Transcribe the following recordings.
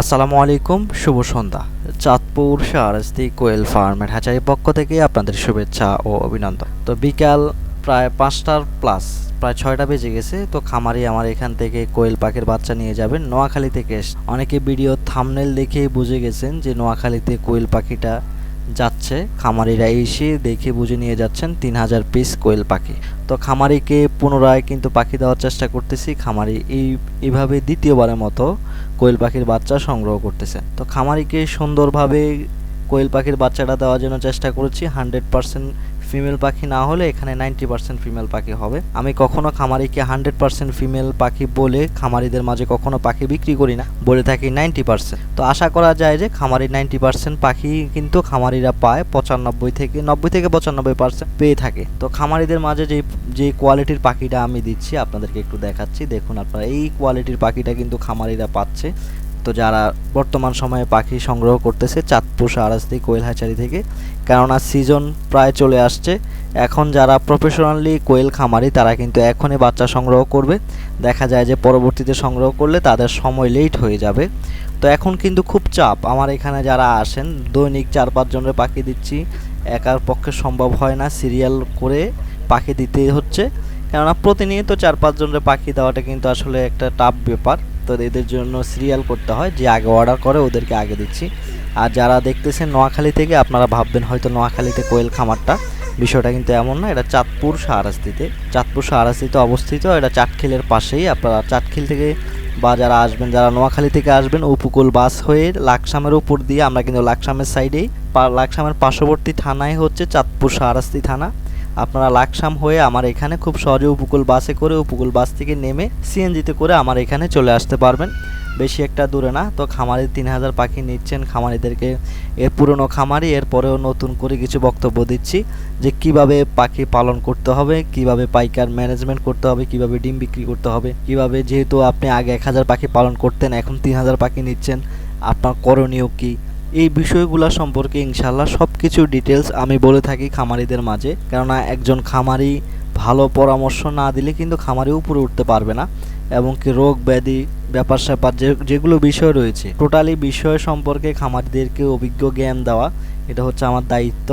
আসসালামু আলাইকুম, শুভ সন্ধ্যা। চাঁদপুর শাহরাস্তি কোয়েল ফার্মের হ্যাচারির পক্ষ থেকে আপনাদের শুভেচ্ছা ও অভিনন্দন। তো বিকাল প্রায় পাঁচটার প্লাস, প্রায় ছয়টা বেজে গেছে, তো খামারি আমার এখান থেকে কোয়েল পাখির বাচ্চা নিয়ে যাবেন নোয়াখালী থেকে অনেকে ভিডিও থামনেল দেখেই বুঝে গেছেন যে নোয়াখালীতে কোয়েল পাখিটা যাচ্ছে। খামারিরা এসে দেখে বুঝে নিয়ে যাচ্ছেন তিন হাজার পিস কোয়েল পাখি। তো খামারিকে পুনরায় কিন্তু পাখি দেওয়ার চেষ্টা করতেছি। খামারি এই, এভাবে দ্বিতীয়বারের মতো কোয়েল পাখির বাচ্চা সংগ্রহ করতেছে। তো খামারিকে সুন্দরভাবে কোয়েল পাখির বাচ্চাটা দেওয়ার জন্য চেষ্টা করেছি হান্ড্রেড পার্সেন্ট ফিমেল পাখি না হলে এখানে নাইনটি পার্সেন্ট ফিমেল পাখি হবে। আমি কখনো খামারিকে হান্ড্রেড পার্সেন্ট ফিমেল পাখি বলে খামারিদের মাঝে কখনো পাখি বিক্রি করি না, বলে থাকি নাইনটি পার্সেন্ট তো আশা করা যায় যে খামারি নাইনটি পার্সেন্ট পাখি কিন্তু খামারিরা পায় পঁচানব্বই থেকে নব্বই থেকে পঁচানব্বই পার্সেন্ট পেয়ে থাকে। তো খামারিদের মাঝে যে যে কোয়ালিটির পাখিটা আমি দিচ্ছি, আপনাদেরকে একটু দেখাচ্ছি। দেখুন আপনারা, এই কোয়ালিটির পাখিটা কিন্তু খামারিরা পাচ্ছে। তো যারা বর্তমান সময়ে পাখি সংগ্রহ করতেছে, চাঁদপুর সারাস্তি কোয়েল হ্যাচারি থেকে, কেননা সিজন প্রায় চলে আসছে, এখন যারা প্রফেশনালি কোয়েল খামারি, তারা কিন্তু এখনই বাচ্চা সংগ্রহ করবে। দেখা যায় যে পরবর্তীতে সংগ্রহ করলে তাদের সময় লেট হয়ে যাবে। তো এখন কিন্তু খুব চাপ। আমার এখানে যারা আসেন, দৈনিক চার পাঁচজনের পাখি দিচ্ছি, একার পক্ষে সম্ভব হয় না সিরিয়াল করে পাখি দিতে হচ্ছে। কেননা প্রতিনিয়ত চার পাঁচজনের পাখি দেওয়াটা কিন্তু আসলে একটা টাফ ব্যাপার। তো এদের জন্য সিরিয়াল করতে হয়, যে আগে অর্ডার করে, ওদেরকে আগে দিচ্ছি। আর যারা দেখতেছেন নোয়াখালী থেকে, আপনারা ভাববেন হয়তো নোয়াখালীতে কোয়েল খামারটা। বিষয়টা কিন্তু এমন না, এটা চাঁদপুর সাহারাস্তিতে চাঁদপুর সাহারাস্তিতে অবস্থিত, এটা চাটখিলের পাশেই। আপনারা চাটখিল থেকে বা যারা আসবেন, যারা নোয়াখালী থেকে আসবেন, উপকূল বাস হয়ে লাকসামের উপর দিয়ে, আমরা কিন্তু লাকসামের সাইডেই লাকসামের পার্শ্ববর্তী থানায় হচ্ছে চাঁদপুর সাহারাস্তি থানা। আপনারা লাকসাম হয়ে আমার এখানে খুব সহজে উপকূল বাসে করে উপকূল বাস থেকে নেমে সিএনজিতে করে আমার এখানে চলে আসতে পারবেন। বেশি একটা দূরে না, তো খামারি তিন হাজার পাখি নিচ্ছেন। খামারিদেরকে এর পুরনো খামারি, এরপরেও নতুন করে কিছু বক্তব্য দিচ্ছি যে কীভাবে পাখি পালন করতে হবে, কীভাবে পাইকার ম্যানেজমেন্ট করতে হবে, কীভাবে ডিম বিক্রি করতে হবে, কীভাবে যেহেতু আপনি আগে এক হাজার পাখি পালন করতেন, এখন তিন হাজার পাখি নিচ্ছেন। আপনার করণীয় কী? এই বিষয়গুলো সম্পর্কে ইনশাল্লাহ সব কিছু ডিটেলস আমি বলে থাকি খামারিদের মাঝে। কেননা একজন খামারি ভালো পরামর্শ না দিলে কিন্তু খামারি উপরে উঠতে পারবে না এবং কি রোগ ব্যাধি ব্যাপার স্যাপার যে, যেগুলো বিষয় রয়েছে টোটালি বিষয় সম্পর্কে খামারিদেরকে অভিজ্ঞ জ্ঞান দেওয়া, এটা হচ্ছে আমার দায়িত্ব।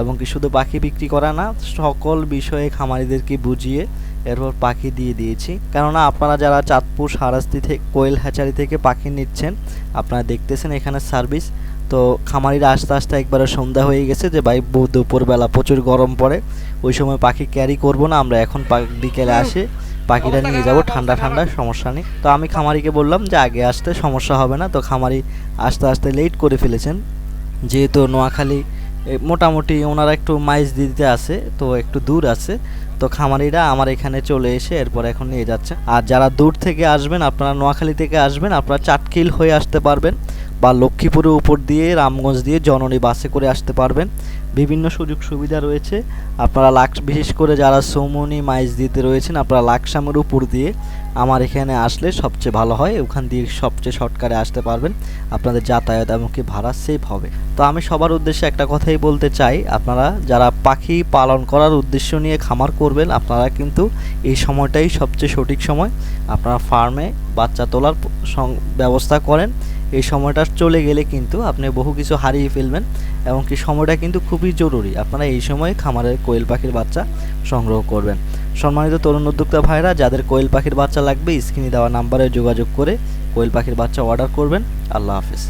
এবং কি শুধু পাখি বিক্রি করা না, সকল বিষয়ে খামারিদেরকে বুঝিয়ে এরপর পাখি দিয়ে দিয়েছি। কেননা আপনারা যারা চাঁদপুর সারাস্তি থেকে কোয়েল হ্যাচারি থেকে পাখি নিচ্ছেন, আপনারা দেখতেছেন এখানে সার্ভিস। তো খামারিরা আস্তে আস্তে একবারে সন্ধ্যা হয়ে গেছে যে, ভাই দুপুরবেলা প্রচুর গরম পড়ে, ওই সময় পাখি ক্যারি করব না, আমরা এখন বিকেলে আসে, পাখিটা নিয়ে যাব, ঠান্ডা ঠান্ডা, সমস্যা নেই। তো আমি খামারিকে বললাম যে, আগে আসতে সমস্যা হবে না। তো খামারি আস্তে আস্তে লেট করে ফেলেছেন। যেহেতু নোয়াখালী মোটামুটি ওনারা একটু মাইজ দিতে আছে, তো একটু দূর আছে। তো খামারিরা আমার এখানে চলে এসে এরপর এখন নিয়ে যাচ্ছে। আর যারা দূর থেকে আসবেন, আপনারা নোয়াখালী থেকে আসবেন, আপনারা চাটকিল হয়ে আসতে পারবেন বা লক্ষ্মীপুরের উপর দিয়ে রামগঞ্জ দিয়ে জননী বাসে করে আসতে পারবেন। বিভিন্ন সুযোগ সুবিধা রয়েছে। আপনারা লাক্স, বিশেষ করে যারা সৌমনি, মাইজ দিতে রয়েছেন, আপনারা লাকসামের উপর দিয়ে আমার এখানে আসলে সবচেয়ে ভালো হয়। ওখান দিয়ে সবচেয়ে শর্টকারে আসতে পারবেন। আপনাদের যাতায়াত এমনকি ভাড়া সেভ হবে। তো আমি সবার উদ্দেশ্যে একটা কথাই বলতে চাই। আপনারা যারা পাখি পালন করার উদ্দেশ্য নিয়ে খামার করবেন, আপনারা কিন্তু এই সময়টাই সবচেয়ে সঠিক সময়। আপনারা ফার্মে বাচ্চা তোলার ব্যবস্থা করেন। এই সময়টা চলে গেলে কিন্তু আপনি বহু কিছু হারিয়ে ফেলবেন এবং কি সময়টা কিন্তু খুবই জরুরি। আপনারা এই সময় খামারের কোয়েল পাখির বাচ্চা সংগ্রহ করবেন। সম্মানিত তরুণ উদ্যোক্তা ভাইরা যাদের কোয়েল পাখির বাচ্চা লাগবে, স্ক্রিনে দেওয়া নাম্বারে যোগাযোগ করে কোয়েল পাখির বাচ্চা অর্ডার করবেন। আল্লাহ হাফিজ।